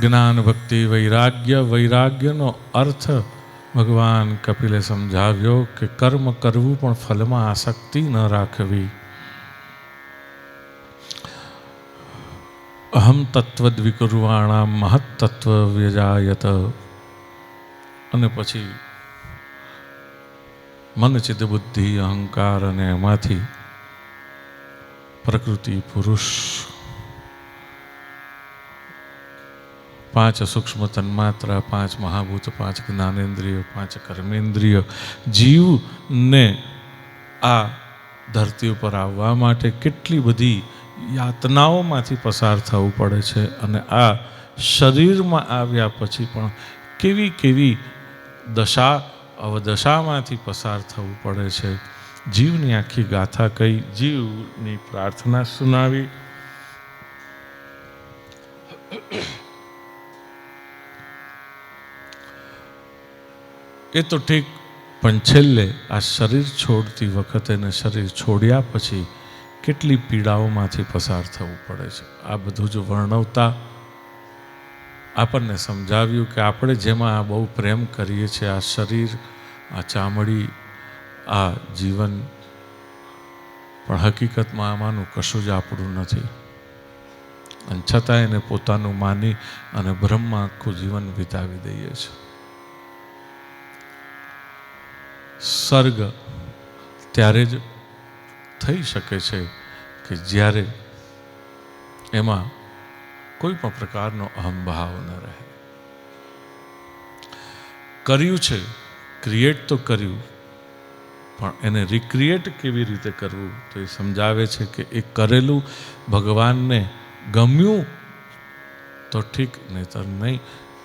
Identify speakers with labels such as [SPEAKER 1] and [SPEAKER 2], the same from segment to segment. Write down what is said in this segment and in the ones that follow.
[SPEAKER 1] જ્ઞાન ભક્તિ વૈરાગ્ય, વૈરાગ્યનો અર્થ ભગવાન કપિલે સમજાવ્યો કે કર્મ કરવું પણ ફલમાં આસક્તિ ન રાખવી. અહમ તત્વદ્વિકુર્વાણા મહત્તત્વ વ્યજાયત. અને પછી મન ચિત્ત બુદ્ધિ અહંકાર અને એમાંથી પ્રકૃતિ પુરુષ પાંચ સૂક્ષ્મ તન્માત્ર, પાંચ મહાભૂત, પાંચ જ્ઞાનેન્દ્રિય, પાંચ કર્મેન્દ્રિય. જીવને આ ધરતી ઉપર આવવા માટે કેટલી બધી યાતનાઓમાંથી પસાર થવું પડે છે અને આ શરીરમાં આવ્યા પછી પણ કેવી કેવી દશા, અવદશામાંથી પસાર થવું પડે છે. જીવની આખી ગાથા કહી, જીવની પ્રાર્થના સુનાવી એ તો ઠીક, પણ છેલ્લે આ શરીર છોડતી વખતે ને શરીર છોડ્યા પછી કેટલી પીડાઓમાંથી પસાર થવું પડે છે. આ બધું જ વર્ણવતા આપણને સમજાવ્યું કે આપણે જેમાં આ બહુ પ્રેમ કરીએ છીએ, આ શરીર, આ ચામડી, આ જીવન, પણ હકીકતમાં આમાંનું કશું જ આપણું નથી. અને છતાં એને પોતાનું માની અને બ્રહ્મ આખું જીવન વિતાવી દઈએ છીએ. સર્ગ ત્યારે જ થઈ શકે છે કે જ્યારે એમાં કોઈ પણ પ્રકારનો અહંભાવ ન રહે. કર્યું છે ક્રિએટ તો કર્યું, પણ એને રિક્રિએટ કેવી રીતે કરવું તો એ સમજાવે છે કે એ કરેલું ભગવાનને ગમ્યું તો ઠીક, નહીતર નહીં.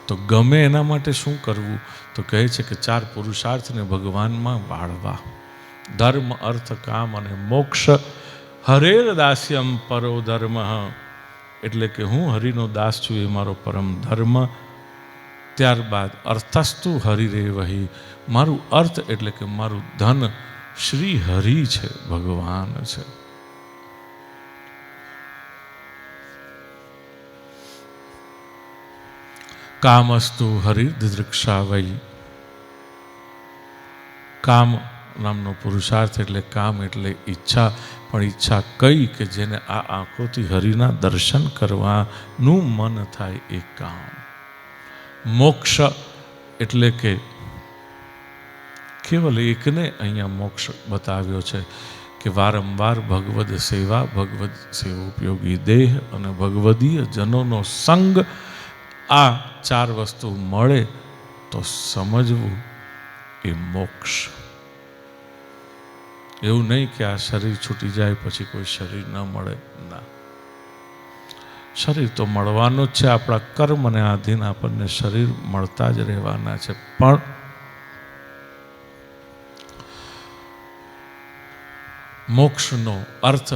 [SPEAKER 1] તો ગમે એના માટે શું કરવું? તો કહે છે કે ચાર પુરુષાર્થને ભગવાનમાં વાળવા. ધર્મ, અર્થ, કામ અને મોક્ષ હરેર દાસ્યમ પરો ધર્મ. એટલે કે હું હરિનો દાસ છું, એ મારો પરમ ધર્મ. ત્યારબાદ અર્થસ્તુ હરિ રે વહી. મારું અર્થ એટલે કે મારું ધન શ્રી હરિ છે, ભગવાન છે. કામસ્તુ હરિદૃક્ષા વહી કામ નામનો પુરુષાર્થ એટલે કામ એટલે ઈચ્છા, પણ ઈચ્છા કઈ કે જેને આ આંખોથી હરિના દર્શન કરવાનું મન થાય એ કામ. મોક્ષ એટલે કે કેવલ એકને અહીંયા મોક્ષ બતાવ્યો છે કે વારંવાર ભગવદ સેવા, ભગવદ સેવોપયોગી દેહ અને ભગવદીય જનોનો સંગ આ ચાર વસ્તુ મળે તો સમજવું એ મોક્ષ. એવું નહીં કે આ શરીર છૂટી જાય પછી કોઈ શરીર ન મળે. ના. શરીર તો મળવાનું જ છે, આપણા કર્મને આધીન આપણને શરીર મળતા જ રહેવાના છે. પણ મોક્ષનો અર્થ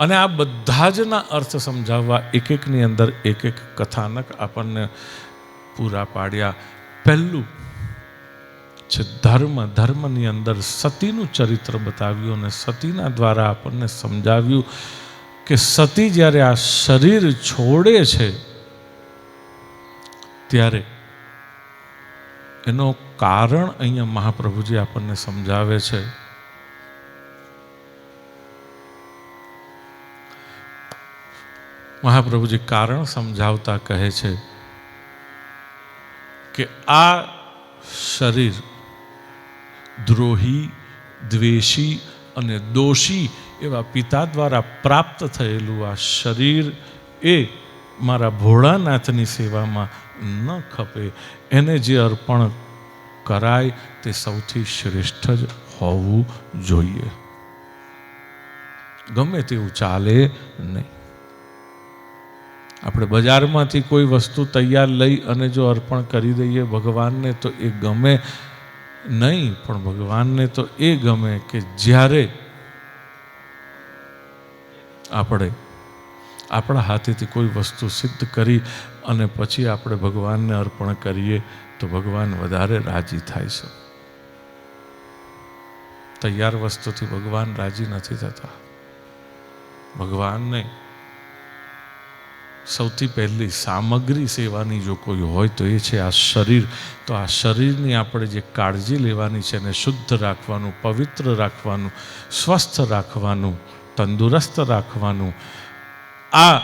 [SPEAKER 1] અને આ બધા જના અર્થ સમજાવવા એક એકની અંદર એક એક કથાનક આપણને પૂરા પાડ્યા. પહેલું છે ધર્મ. ધર્મની અંદર સતીનું ચરિત્ર બતાવ્યું અને સતીના દ્વારા આપણને સમજાવ્યું કે સતી જ્યારે આ શરીર છોડે છે, ત્યારે એનો કારણ અહીંયા મહાપ્રભુજી આપણને સમજાવે છે. મહાપ્રભુજી કારણ સમજાવતા કહે છે કે આ શરીર દ્રોહી, દ્વેષી અને દોષી એવા પિતા દ્વારા પ્રાપ્ત થયેલું આ શરીર એ મારા ભોળાનાથની સેવામાં ન ખપે. એને જે અર્પણ કરાય તે સૌથી શ્રેષ્ઠ જ હોવું જોઈએ. ગમે તેવું ચાલે નહીં. આપણે બજારમાંથી કોઈ વસ્તુ તૈયાર લઈ અને જો અર્પણ કરી દઈએ ભગવાનને તો એ ગમે નહીં, પણ ભગવાનને તો એ ગમે કે જ્યારે આપણે આપણા હાથેથી કોઈ વસ્તુ સિદ્ધ કરી અને પછી આપણે ભગવાનને અર્પણ કરીએ, તો ભગવાન વધારે રાજી થાય છે. તૈયાર વસ્તુથી ભગવાન રાજી નથી થતા. ભગવાનને સૌથી પહેલી સામગ્રી સેવાની જો કોઈ હોય તો એ છે આ શરીર. તો આ શરીરની આપણે જે કાળજી લેવાની છે એને શુદ્ધ રાખવાનું, પવિત્ર રાખવાનું, સ્વસ્થ રાખવાનું, તંદુરસ્ત રાખવાનું. આ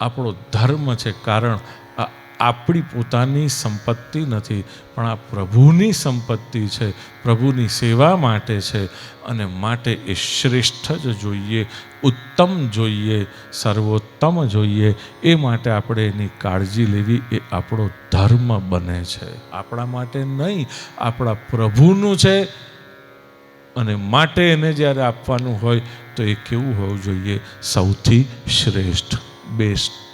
[SPEAKER 1] આપણો ધર્મ છે કારણ આ આપણી પોતાની સંપત્તિ નથી, પણ આ પ્રભુની સંપત્તિ છે, પ્રભુની સેવા માટે છે અને માટે એ શ્રેષ્ઠ જ જોઈએ, ઉત્તમ જોઈએ, સર્વોત્તમ જોઈએ. એ માટે આપણે એની કાળજી લેવી એ આપણો ધર્મ બને છે. આપણા માટે નહીં, આપણા પ્રભુનું છે અને માટે એને જ્યારે આપવાનું હોય તો એ કેવું હોવું જોઈએ? સૌથી શ્રેષ્ઠ, બેસ્ટ